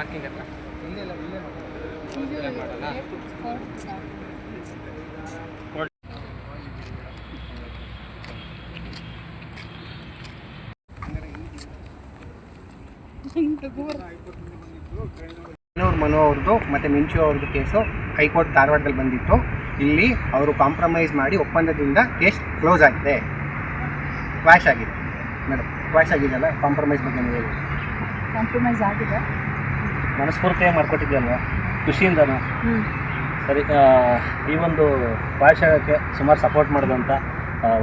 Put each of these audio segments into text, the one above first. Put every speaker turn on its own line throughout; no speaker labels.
Parking ಹತ್ರ.
ಮನು ಅವ್ರದ್ದು ಮತ್ತೆ ಮಿಂಚು ಅವ್ರದ್ದು ಕೇಸು ಹೈಕೋರ್ಟ್ ಧಾರವಾಡದಲ್ಲಿ ಬಂದಿತ್ತು. ಇಲ್ಲಿ ಅವರು ಕಾಂಪ್ರಮೈಸ್ ಮಾಡಿ ಒಪ್ಪಂದದಿಂದ ಕೇಸ್ ಕ್ಲೋಸ್ ಆಗಿದೆ. ಕ್ವಾಶ್ ಆಗಿದೆ. ಮೇಡಮ್ ಕ್ವಾಶ್ ಆಗಿದೆಯಲ್ಲ ಕಾಂಪ್ರಮೈಸ್ ಬಗ್ಗೆ ನೀವು ಹೇಳಿ.
ಕಾಂಪ್ರಮೈಸ್ ಆಗಿದೆ.
ಮನಸ್ಫೂರ್ತಿಯಾಗಿ ಮಾಡಿಕೊಟ್ಟಿದ್ಯಲ್ವ ಖುಷಿಯಿಂದನೂ. ಸರಿ ಈ ಒಂದು ಭಾಷಣಕ್ಕೆ ಸುಮಾರು ಸಪೋರ್ಟ್ ಮಾಡಿದಂಥ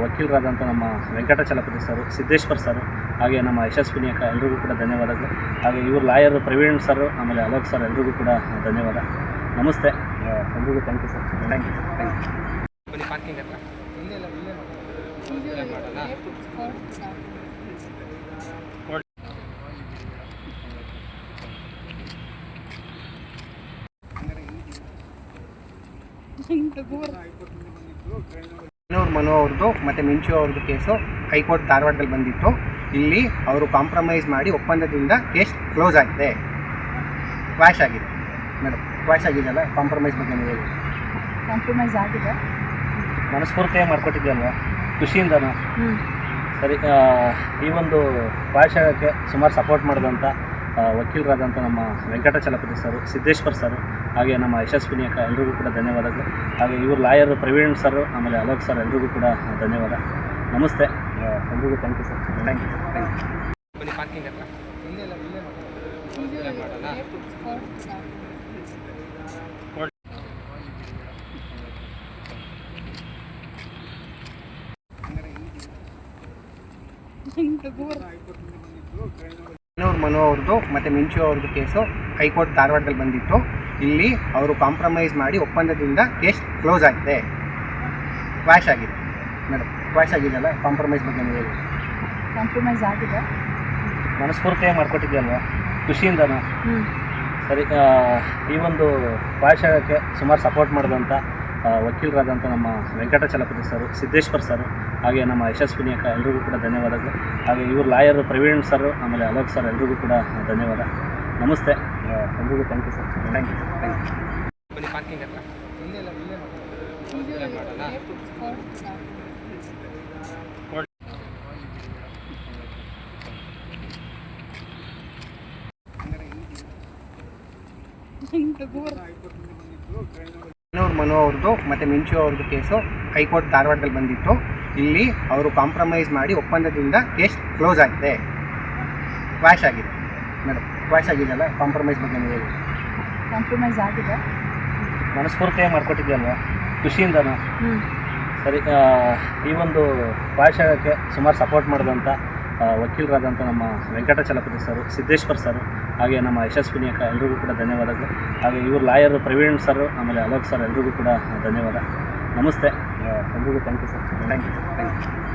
ವಕೀಲರಾದಂಥ ನಮ್ಮ ವೆಂಕಟಾಚಲಪತಿ ಸರ್ ಸಿದ್ದೇಶ್ವರ್ ಸರ್ ಹಾಗೆ ನಮ್ಮ ಯಶಸ್ವಿನಿ ಅಕ್ಕ ಎಲ್ರಿಗೂ ಕೂಡ ಧನ್ಯವಾದಗಳು. ಹಾಗೆ ಇವರು ಲಾಯರ್ ಪ್ರವೀಣ್ ಸರ್ ಆಮೇಲೆ ಅಲೋಕ್ ಸರ್ ಎಲ್ರಿಗೂ ಕೂಡ ಧನ್ಯವಾದ. ನಮಸ್ತೆ. ಎಲ್ರಿಗೂ thank you sir
thank you thank you
parking ಹತ್ರ
ಬೆಂಗಳೂರು ಮನು ಅವ್ರದ್ದು ಮತ್ತೆ ಮಿಂಚು ಅವ್ರದ್ದು ಕೇಸು ಹೈಕೋರ್ಟ್ ಧಾರವಾಡದಲ್ಲಿ ಬಂದಿತ್ತು. ಇಲ್ಲಿ ಅವರು ಕಾಂಪ್ರಮೈಸ್ ಮಾಡಿ ಒಪ್ಪಂದದಿಂದ ಕೇಸ್ ಕ್ಲೋಸ್ ಆಗಿದೆ. ಕ್ವಾಶ್ ಆಗಿದೆ. ಮೇಡಮ್ ಕ್ವಾಶ್ ಆಗಿದೆಯಲ್ಲ? ಕಾಂಪ್ರಮೈಸ್ ಬಗ್ಗೆ ನೀವು ಹೇಳಿ.
ಕಾಂಪ್ರಮೈಸ್ ಆಗಿದೆ.
ಮನಸ್ಫೂರ್ತಿಯಾಗಿ ಅಲ್ವಾ ಖುಷಿಯಿಂದನೂ? ಸರಿ ಈ ಒಂದು ಭಾಷೆಗೆ ಸುಮಾರು ಸಪೋರ್ಟ್ ಮಾಡಿದಂಥ ವಕೀಲರಾದಂಥ ನಮ್ಮ ವೆಂಕಟಾಚಲಪತಿ ಸರ್ ಸಿದ್ದೇಶ್ವರ್ ಸರ್ ಹಾಗೆ ನಮ್ಮ ಯಶಸ್ವಿನಿ ಅಕ್ಕ ಎಲ್ರಿಗೂ ಕೂಡ ಧನ್ಯವಾದಗಳು. ಹಾಗೆ ಇವರು ಲಾಯರ್ ಪ್ರವೀಣ್ ಸರ್ ಆಮೇಲೆ ಅಲೋಕ್ ಸರ್ ಎಲ್ರಿಗೂ ಕೂಡ ಧನ್ಯವಾದ. ನಮಸ್ತೆ. ಎಲ್ರಿಗೂ thank you sir
thank you thank you
ಬನ್ನಿ ಪಾರ್ಕಿಂಗ್ ಹತ್ರ
ಬೆಂಗಳೂರು ಮನು ಅವ್ರದ್ದು ಮತ್ತು ಮಿಂಚು ಅವ್ರದ್ದು ಕೇಸು ಹೈಕೋರ್ಟ್ ಧಾರವಾಡದಲ್ಲಿ ಬಂದಿತ್ತು. ಇಲ್ಲಿ ಅವರು ಕಾಂಪ್ರಮೈಸ್ ಮಾಡಿ ಒಪ್ಪಂದದಿಂದ ಕೇಸ್ ಕ್ಲೋಸ್ ಆಗಿದೆ. ಕ್ವಾಶ್ ಆಗಿದೆ. ಮೇಡಮ್ ಕ್ವಾಶ್ ಆಗಿದೆಯಲ್ಲ? ಕಾಂಪ್ರಮೈಸ್ ಬಗ್ಗೆ ನೀವು ಹೇಳಿ.
ಕಾಂಪ್ರಮೈಸ್ ಆಗಿದೆ.
ಮನಸ್ಫೂರ್ತಿಯಾಗಿ ಅಲ್ವಾ ಖುಷಿಯಿಂದನೂ? ಸರಿ ಈ ಒಂದು ಭಾಷೆಗೆ ಸುಮಾರು ಸಪೋರ್ಟ್ ಮಾಡಿದಂಥ ವಕೀಲರಾದಂಥ ನಮ್ಮ ವೆಂಕಟಾಚಲಪತಿ ಸರ್ ಸಿದ್ದೇಶ್ವರ್ ಸರ್ ಹಾಗೆ ನಮ್ಮ ಯಶಸ್ವಿನಿ ಅಕ್ಕ ಎಲ್ರಿಗೂ ಕೂಡ ಧನ್ಯವಾದಗಳು. ಹಾಗೆ ಇವ್ರ ಲಾಯರ್ ಪ್ರವೀಣ್ ಸರ್ ಆಮೇಲೆ ಅಲೋಕ್ ಸರ್ ಎಲ್ರಿಗೂ ಕೂಡ ಧನ್ಯವಾದ. ನಮಸ್ತೆ. ಎಲ್ರಿಗೂ thank you sir
thank you thank you
ಹತ್ರ.
ಬೆಂಗಳೂರು ಮನು ಅವ್ರದ್ದು ಮತ್ತು ಮಿಂಚು ಅವ್ರದ್ದು ಕೇಸು ಹೈಕೋರ್ಟ್ ಧಾರವಾಡದಲ್ಲಿ ಬಂದಿತ್ತು. ಇಲ್ಲಿ ಅವರು ಕಾಂಪ್ರಮೈಸ್ ಮಾಡಿ ಒಪ್ಪಂದದಿಂದ ಕೇಸ್ ಕ್ಲೋಸ್ ಆಗಿದೆ. ಕ್ವಾಶ್ ಆಗಿದೆ. ಮೇಡಮ್ ಕ್ವಾಶ್ ಆಗಿದೆಯಲ್ಲ ಕಾಂಪ್ರಮೈಸ್ ಬಗ್ಗೆ ನೀವು ಹೇಳಿ.
ಕಾಂಪ್ರಮೈಸ್ ಆಗಿದೆ.
ಮನಸ್ಫೂರ್ತಿಯಾಗಿ ಮಾಡಿಕೊಟ್ಟಿದ್ಯಲ್ವ ಖುಷಿಯಿಂದನೂ? ಸರಿ ಈ ಒಂದು ಭಾಷೆಗೆ ಸುಮಾರು ಸಪೋರ್ಟ್ ಮಾಡಿದಂಥ ವಕೀಲರಾದಂಥ ನಮ್ಮ ವೆಂಕಟಾಚಲಪತಿ ಸರ್, ಸಿದ್ದೇಶ್ವರ್ ಸರ್, ಹಾಗೆ ನಮ್ಮ ಯಶಸ್ವಿನಿ ಅಕ್ಕ, ಎಲ್ರಿಗೂ ಕೂಡ ಧನ್ಯವಾದಗಳು. ಹಾಗೆ ಇವರು ಲಾಯರ್ ಪ್ರವೀಣ್ ಸರ್, ಆಮೇಲೆ ಅಲೋಕ್ ಸರ್, ಎಲ್ರಿಗೂ ಕೂಡ ಧನ್ಯವಾದ. ನಮಸ್ತೆ. ಎಲ್ರಿಗೂ thank you sir
thank you thank you